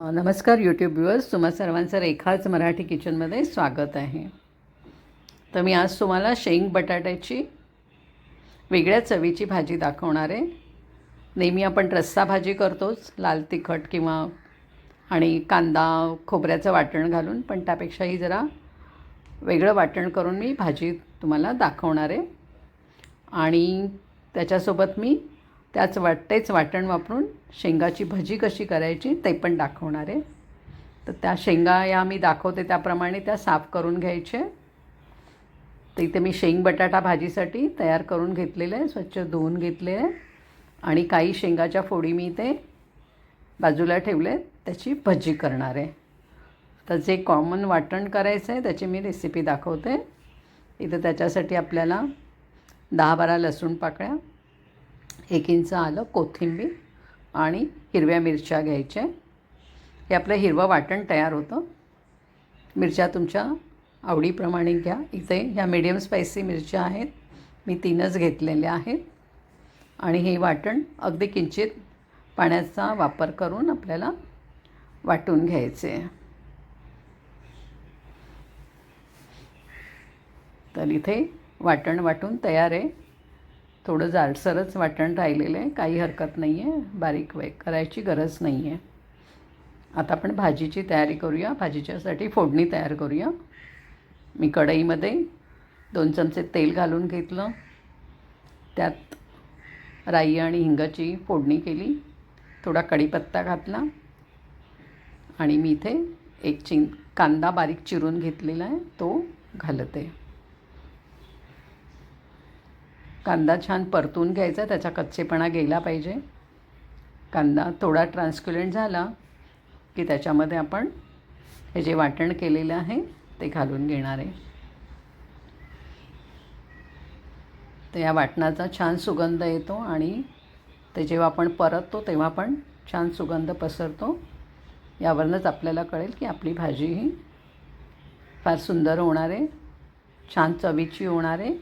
नमस्कार YouTube viewers तुम्हा सर्वांचं रेखाच मराठी किचनमध्ये स्वागत आहे. तर मी आज तुम्हाला शेंग बटाट्याची वेगळ्या चवीची भाजी दाखवणार आहे. नेहमी आपण रस्सा भाजी करतोच लाल तिखट किंवा आणि कांदा खोबऱ्याचं वाटण घालून पण त्यापेक्षाही जरा वेगळं वाटण करून मी भाजी तुम्हाला दाखवणार आहे. आणि त्याच्यासोबत मी त्याच वाट तेच वाटण वापरून शेंगाची भजी कशी करायची ते पण दाखवणार आहे. तर त्या शेंगा या मी दाखवते त्याप्रमाणे त्या साफ करून घ्यायचे. तर इथे मी शेंग बटाटा भाजीसाठी तयार करून घेतलेलं आहे स्वच्छ धुवून घेतले आहे. आणि काही शेंगाच्या फोडी मी ते बाजूला ठेवले त्याची भजी करणार आहे. तर जे कॉमन वाटण करायचं आहे त्याची मी रेसिपी दाखवते. इथं त्याच्यासाठी आपल्याला दहा बारा लसूण पाकळ्या एक इंच आलं कोथिंबीर आणि हिरव्या मिरच्या घ्यायच्या. हे आपलं हिरवं वाटण तयार होतं. मिरच्या तुमच्या आवडीप्रमाणे घ्या. इथे ह्या मीडियम स्पायसी मिरच्या आहेत. मी तीनच घेतलेल्या आहेत. आणि हे वाटण अगदी किंचित पाण्याचा वापर करून आपल्याला वाटून घ्यायचे. तर इथे वाटण वाटून तयार आहे. थोडं जाडसरच वाटण राहिलेलं आहे. काही हरकत नाही आहे. बारीक वाईक करायची गरज नाही आहे. आता आपण भाजीची तयारी करूया. भाजीच्यासाठी फोडणी तयार करूया. मी कढईमध्ये दोन चमचे तेल घालून घेतलं. त्यात राई आणि हिंगाची फोडणी केली. थोडा कढीपत्ता घातला. आणि मी इथे एक चिं कांदा बारीक चिरून घेतलेला आहे. तो घालते. कांदा छान परतून घ्यायचा त्याचा कच्चेपणा गेला पाहिजे. कांदा थोडा ट्रान्सक्युलंट झाला की त्याच्यामध्ये आपण हे जे वाटण केलेलं आहे ते घालून घेणार आहे. तर या वाटणाचा छान सुगंध येतो आणि ते जेव्हा आपण परततो तेव्हा पण छान सुगंध पसरतो. यावरनंच आपल्याला कळेल की आपली भाजी ही फार सुंदर होणार आहे छान चवीची होणार आहे.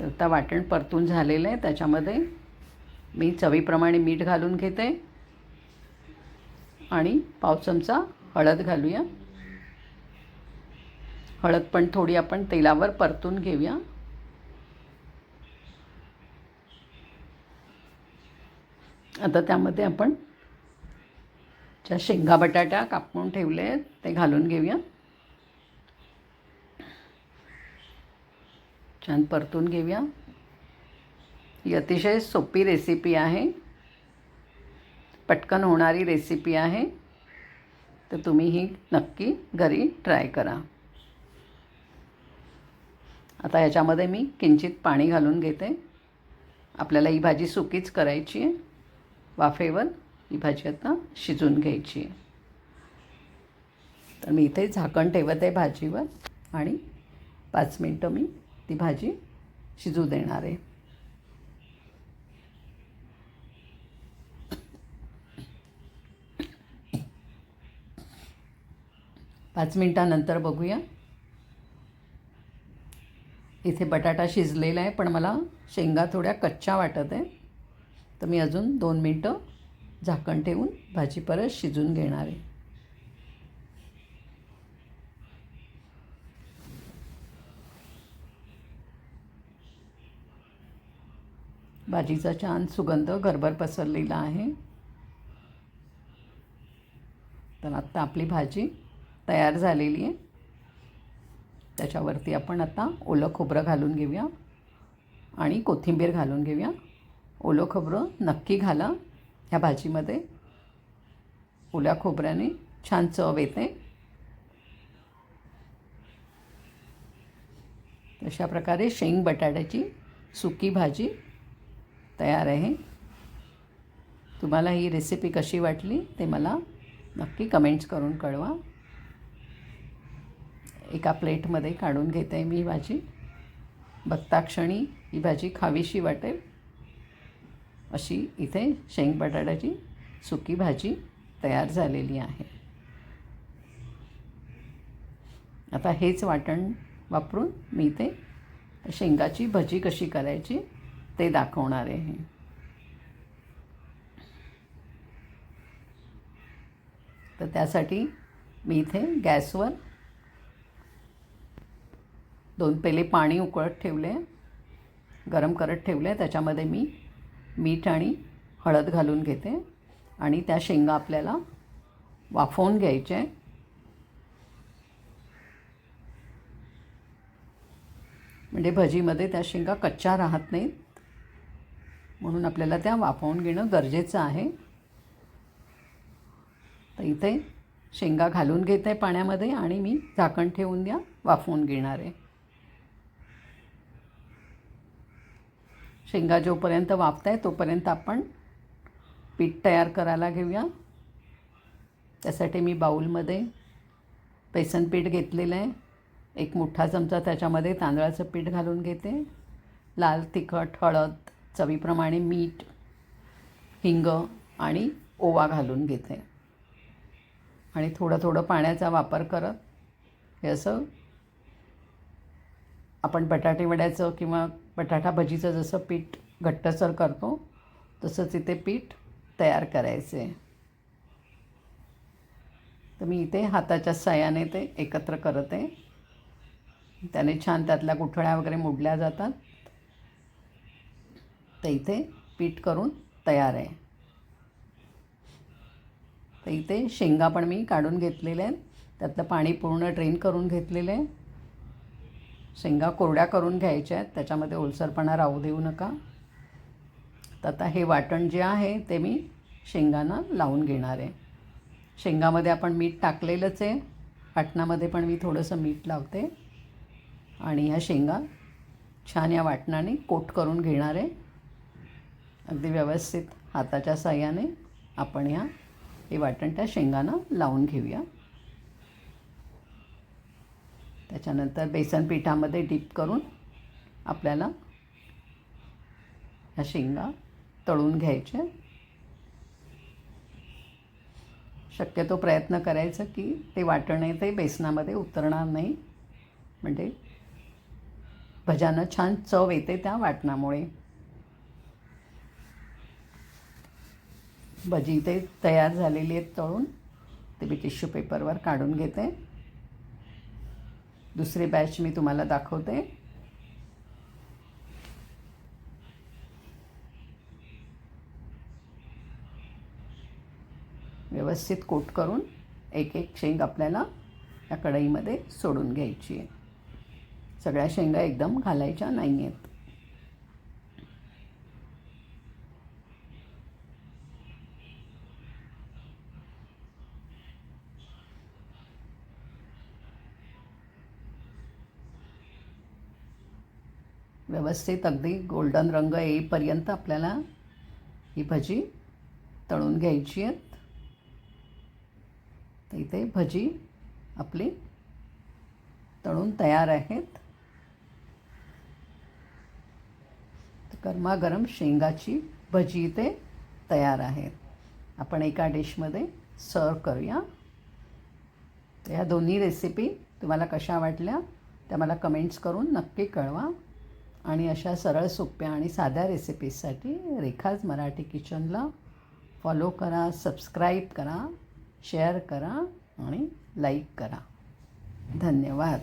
तर आता वाटण परतून झालेलं आहे त्याच्यामध्ये मी चवीप्रमाणे मीठ घालून घेते आणि पाव चमचा हळद घालूया. हळद पण थोडी आपण तेलावर परतून घेऊया. आता त्यामध्ये आपण ज्या शेंगा बटाट्या कापून ठेवले आहेत ते घालून घेऊया. छान परतून घेऊया. ही अतिशय सोपी रेसिपी आहे. पटकन होणारी रेसिपी आहे. तर तुम्ही ही नक्की घरी ट्राय करा. आता ह्याच्यामध्ये मी किंचित पाणी घालून घेते. आपल्याला ही भाजी सुकीच करायची आहे. वाफेवर ही भाजी आता शिजून घ्यायची आहे. तर मी इथे झाकण ठेवत आहे भाजीवर आणि पाच मिनटं मी ती भाजी शिजू देणार आहे. पाच मिनटानंतर बघूया. इथे बटाटा शिजलेला आहे पण मला शेंगा थोड्या कच्च्या वाटत आहे तर मी अजून दोन मिनटं झाकण ठेवून भाजी परत शिजून घेणार आहे. भाजीचा छान सुगंध घरभर पसरलेला आहे. तर आत्ता आपली भाजी तयार झालेली आहे. त्याच्यावरती आपण आता ओलं खोबरं घालून घेऊया आणि कोथिंबीर घालून घेऊया. ओलं खोबरं नक्की घाला ह्या भाजीमध्ये. ओल्या खोबऱ्याने छान चव येते. अशा प्रकारे शेंग बटाट्याची सुकी भाजी तयार आहे. तुम्हाला ही रेसिपी कशी वाटली ते मला नक्की कमेंट्स करून कळवा. एका प्लेटमध्ये काढून घेते आहे मी भाजी. बघता क्षणी ही भाजी खावीशी वाटेल. अशी इथे शेंग बटाट्याची सुकी भाजी तयार झालेली आहे. आता हेच वाटण वापरून मी इथे शेंगाची भजी कशी करायची ते दाखवणार आहे तर त्यासाठी मी इथे गॅसवर दोन पेले पाणी उकळत ठेवले गरम करत ठेवले. त्याच्यामध्ये मी मीठ आणि हळद घालून घेते आणि त्या शेंगा आपल्याला वाफवून घ्यायचे. म्हणजे भजीमध्ये त्या शेंगा कच्च्या राहत नाहीत. म्हणून आपल्याला त्या वाफवून घेणं गरजेचं आहे. तर इथे शेंगा घालून घेत आहे पाण्यामध्ये आणि मी झाकण ठेवून द्या वाफवून घेणार आहे. शेंगा जोपर्यंत वाफत आहे तोपर्यंत आपण पीठ तयार करायला घेऊया. त्यासाठी मी बाऊलमध्ये बेसन पीठ घेतलेलं आहे. एक मोठा चमचा त्याच्यामध्ये तांदळाचं पीठ घालून घेते. लाल तिखट हळद चवीप्रमाणे मीठ हिंग आणि ओवा घालून घेते. आणि थोडं थोडं पाण्याचा वापर करत हे असं आपण बटाटे वड्याचं किंवा बटाटा भजीचं जसं पीठ घट्टसर करतो तसंच इथे पीठ तयार करायचे. तर मी इथे हाताच्या साह्याने ते एकत्र करत. आहे त्याने छान त्यातल्या गुठळ्या वगैरे मोडल्या जातात. तर इथे पीठ करून तयार आहे. तर इथे शेंगा पण मी काढून घेतलेल्या आहेत. त्यातलं पाणी पूर्ण ड्रेन करून घेतलेलं आहे. शेंगा कोरड्या करून घ्यायच्या आहेत. त्याच्यामध्ये ओलसरपणा राहू देऊ नका. तर आता हे वाटण जे आहे ते मी शेंगांना लावून घेणार आहे. शेंगामध्ये आपण मीठ टाकलेलंच आहे. वाटणामध्ये पण मी थोडंसं मीठ लावते. आणि ह्या शेंगा छान या वाटणाने कोट करून घेणार आहे. अगदी व्यवस्थित हाताच्या साह्याने आपण ह्या हे वाटण त्या शेंगांना लावून घेऊया. त्याच्यानंतर बेसन पिठामध्ये डीप करून आपल्याला ह्या शेंगा तळून घ्यायच्या शक्यतो प्रयत्न करायचं की ते वाटण आहे ते बेसनामध्ये उतरणार नाही. म्हणजे भजानं छान चव येते त्या वाटणामुळे. भजी इथे तयार झालेली आहेत तळून. ते मी टिश्यू पेपरवर काढून घेते. दुसरी बॅच मी तुम्हाला दाखवते. व्यवस्थित कोट करून एक एक शेंग आपल्याला या कढईमध्ये सोडून घ्यायची आहे. सगळ्या शेंगा एकदम घालायच्या नाही आहेत व्यवस्थित अगदी गोल्डन रंग येईपर्यंत आपल्याला ही भजी तळून घ्यायची आहेत. तर इथे भजी आपली तळून तयार आहेत. गरमागरम शेंगाची भजी इथे तयार आहेत. आपण एका डिशमध्ये सर्व करूया. तर दोन्ही रेसिपी तुम्हाला कशा वाटल्या त्या मला कमेंट्स करून नक्की कळवा. आणि अशा सरळ सोप्या आणि साध्या रेसिपीजसाठी रेखाज मराठी किचनला फॉलो करा सबस्क्राईब करा शेअर करा आणि लाईक करा. धन्यवाद.